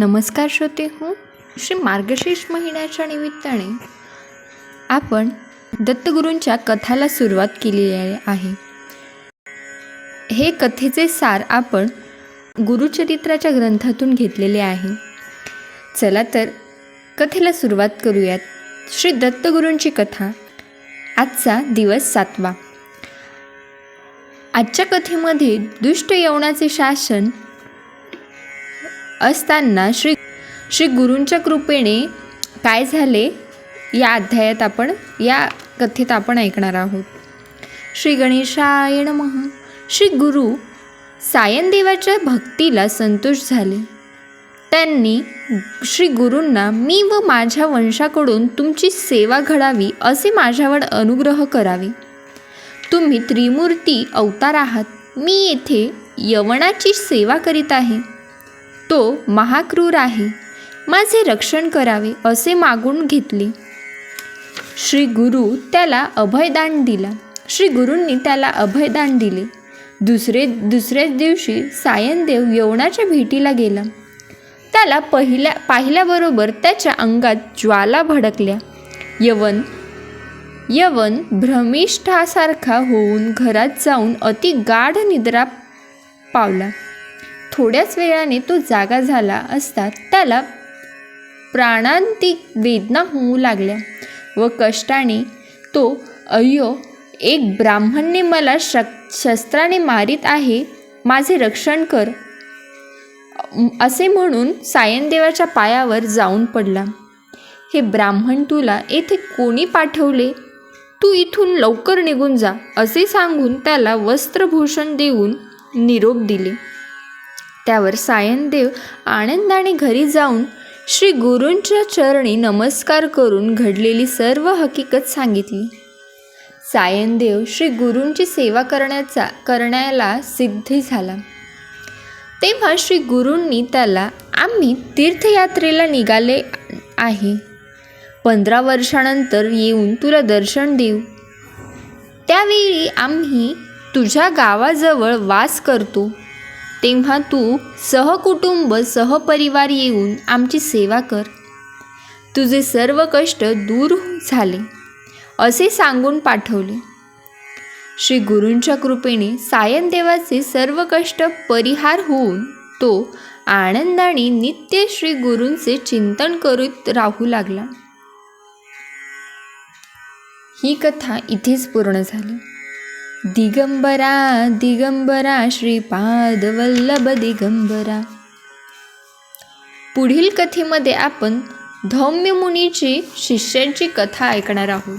नमस्कार श्रोते हो श्री मार्गशीर्ष महिन्याच्या निमित्ताने आपण दत्तगुरूंच्या कथाला सुरुवात केलेली आहे. हे कथेचे सार आपण गुरुचरित्राच्या ग्रंथातून घेतलेले आहे. चला तर कथेला सुरुवात करूयात. श्री दत्तगुरूंची कथा आजचा दिवस सातवा. आजच्या कथेमध्ये दुष्ट यवनाचे शासन असताना श्री श्री गुरूंच्या कृपेने काय झाले? या अध्यायात आपण या कथेत आपण ऐकणार आहोत. श्री गणेशाय नमः. श्री गुरु सायनदेवाच्या भक्तीला संतोष झाले. त्यांनी श्री गुरूंना मी व माझ्या वंशाकडून तुमची सेवा घडावी असे माझ्यावर अनुग्रह करावे. तुम्ही त्रिमूर्ती अवतार आहात. मी येथे यवनाची सेवा करीत आहे. तो महाक्रूर आहे. माझे रक्षण करावे असे मागून घेतले. श्री गुरु त्याला अभयदान दिला. श्री गुरूंनी त्याला अभयदान दिले. दुसरे दुसऱ्याच दिवशी सायनदेव यवनाच्या भेटीला गेला. त्याला पहिल्या पाहिल्याबरोबर त्याच्या अंगात ज्वाला भडकल्या. यवन यवन भ्रमिष्ठासारखा होऊन घरात जाऊन अति गाढ निद्रा पावला. थोड्याच वेळाने तो जागा झाला असता त्याला प्राणांतिक वेदना होऊ लागल्या व कष्टाने तो अय्यो एक ब्राह्मणने मला शक शस्त्राने मारित आहे माझे रक्षण कर. असे म्हणून सायनदेवाच्या पायावर जाऊन पडला. हे ब्राह्मण तुला येथे कोणी पाठवले? तू इथून लवकर निघून जा असे सांगून त्याला वस्त्रभूषण देऊन निरोप दिले. त्यावर सायनदेव आनंदाने घरी जाऊन श्री गुरूंच्या चरणी नमस्कार करून घडलेली सर्व हकीकत सांगितली. सायनदेव श्री गुरूंची सेवा करण्याचा करण्याला सिद्धी झाला. तेव्हा श्री गुरूंनी त्याला आम्ही तीर्थयात्रेला निघाले आहे. पंधरा वर्षानंतर येऊन तुला दर्शन देऊ. त्यावेळी आम्ही तुझ्या गावाजवळ वास करतो. तेव्हा तू सहकुटुंब सहपरिवार येऊन आमची सेवा कर. तुझे सर्व कष्ट दूर झाले असे सांगून पाठवले. श्री गुरूंच्या कृपेने सायनदेवाचे सर्व कष्ट परिहार होऊन तो आनंदाने नित्य श्री गुरूंचे चिंतन करीत राहू लागला. ही कथा इथेच पूर्ण झाली. दिगंबरा दिगंबरा श्रीपाद वल्लभ दिगंबरा. पुढील कथेमध्ये आपण धौम्य मुनीची शिष्यांची कथा ऐकणार आहोत.